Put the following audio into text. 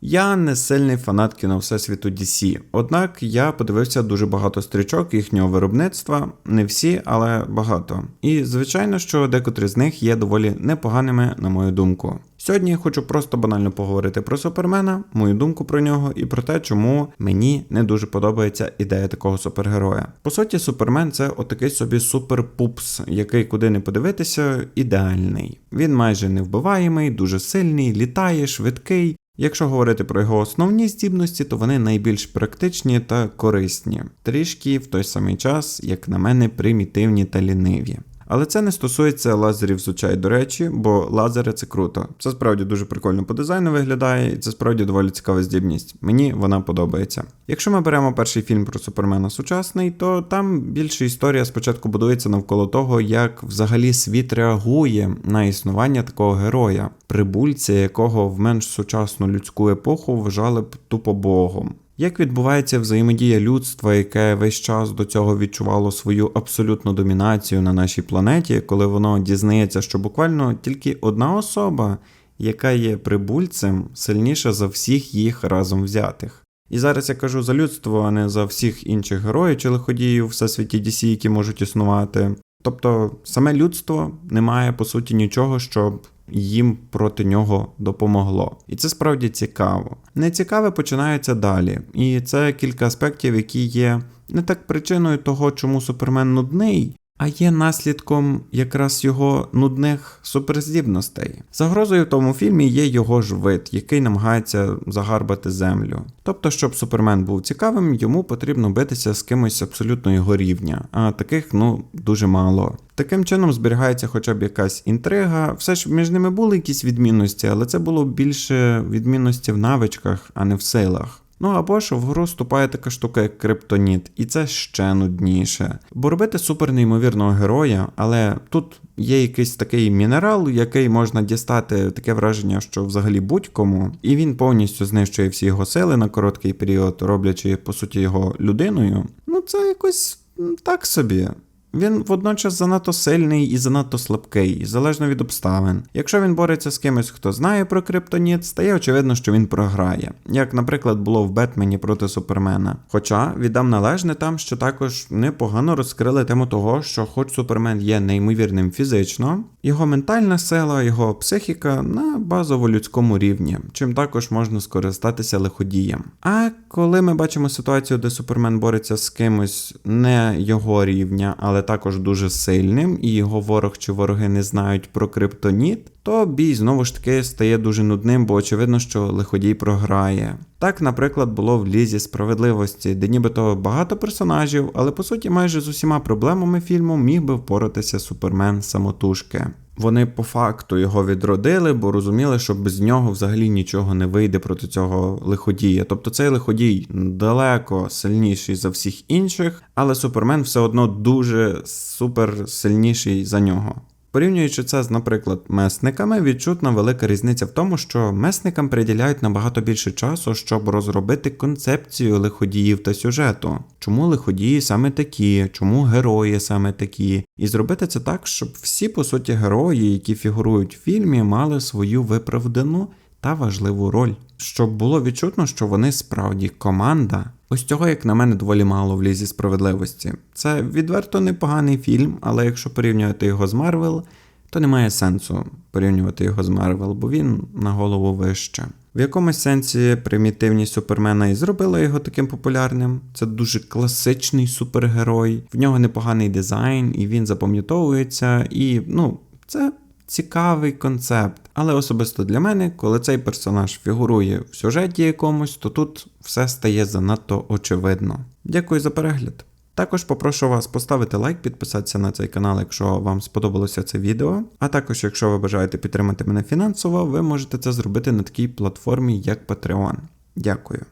Я не сильний фанат кіно Всесвіту DC, однак я подивився дуже багато стрічок їхнього виробництва, не всі, але багато. І звичайно, що декотрі з них є доволі непоганими, на мою думку. Сьогодні я хочу просто банально поговорити про Супермена, мою думку про нього і про те, чому мені не дуже подобається ідея такого супергероя. По суті, Супермен це отакий собі суперпупс, який куди не подивитися, ідеальний. Він майже невбиваємий, дуже сильний, літає, швидкий. Якщо говорити про його основні здібності, то вони найбільш практичні та корисні, трішки в той самий час, як на мене, примітивні та ліниві. Але це не стосується лазерів з до речі, бо лазери це круто. Це справді дуже прикольно по дизайну виглядає, і це справді доволі цікава здібність. Мені вона подобається. Якщо ми беремо перший фільм про Супермена сучасний, то там більше історія спочатку будується навколо того, як взагалі світ реагує на існування такого героя, прибульця, якого в менш сучасну людську епоху вважали б тупо богом. Як відбувається взаємодія людства, яке весь час до цього відчувало свою абсолютну домінацію на нашій планеті, коли воно дізнається, що буквально тільки одна особа, яка є прибульцем, сильніша за всіх їх разом взятих. І зараз я кажу за людство, а не за всіх інших героїв чи лиходіїв в всесвіті DC, які можуть існувати. Тобто саме людство не має по суті нічого, щоб їм проти нього допомогло. І це справді цікаво. Нецікаве починається далі, і це кілька аспектів, які є не так причиною того, чому Супермен нудний. А є наслідком якраз його нудних суперздібностей. Загрозою в тому фільмі є його ж вид, який намагається загарбати землю. Тобто, щоб Супермен був цікавим, йому потрібно битися з кимось абсолютно його рівня, а таких ну дуже мало. Таким чином зберігається хоча б якась інтрига. Все ж між ними були якісь відмінності, але це було більше відмінності в навичках, а не в силах. Ну або ж в гру вступає така штука, як криптоніт, і це ще нудніше. Бо робити супер неймовірного героя, але тут є якийсь такий мінерал, який можна дістати таке враження, що взагалі будь-кому, і він повністю знищує всі його сили на короткий період, роблячи по суті його людиною. Ну це якось так собі. Він водночас занадто сильний і занадто слабкий, залежно від обставин. Якщо він бореться з кимось, хто знає про криптоніт, стає очевидно, що він програє, як, наприклад, було в Бетмені проти Супермена. Хоча віддам належне там, що також непогано розкрили тему того, що, хоч Супермен є неймовірним фізично, його ментальна сила, його психіка на базово людському рівні, чим також можна скористатися лиходієм. А коли ми бачимо ситуацію, де Супермен бореться з кимось не його рівня, але також дуже сильним, і його ворог чи вороги не знають про криптоніт, то бій знову ж таки стає дуже нудним, бо очевидно, що лиходій програє. Так, наприклад, було в лізі справедливості, де нібито багато персонажів, але по суті майже з усіма проблемами фільму міг би впоратися Супермен самотужки. Вони по факту його відродили, бо розуміли, що без нього взагалі нічого не вийде проти цього лиходія. Тобто цей лиходій далеко сильніший за всіх інших, але Супермен все одно дуже супер сильніший за нього. Порівнюючи це з, наприклад, месниками, відчутна велика різниця в тому, що месникам приділяють набагато більше часу, щоб розробити концепцію лиходіїв та сюжету. Чому лиходії саме такі, чому герої саме такі, і зробити це так, щоб всі, по суті, герої, які фігурують в фільмі, мали свою виправдану та важливу роль, щоб було відчутно, що вони справді команда. Ось цього, як на мене, доволі мало в лізі справедливості. Це відверто непоганий фільм, але якщо порівнювати його з Марвел, то немає сенсу порівнювати його з Марвел, бо він на голову вище. В якомусь сенсі примітивність Супермена і зробила його таким популярним. Це дуже класичний супергерой, в нього непоганий дизайн, і він запам'ятовується, і ну, це цікавий концепт. Але особисто для мене, коли цей персонаж фігурує в сюжеті якомусь, то тут все стає занадто очевидно. Дякую за перегляд. Також попрошу вас поставити лайк, підписатися на цей канал, якщо вам сподобалося це відео. А також, якщо ви бажаєте підтримати мене фінансово, ви можете це зробити на такій платформі, як Patreon. Дякую.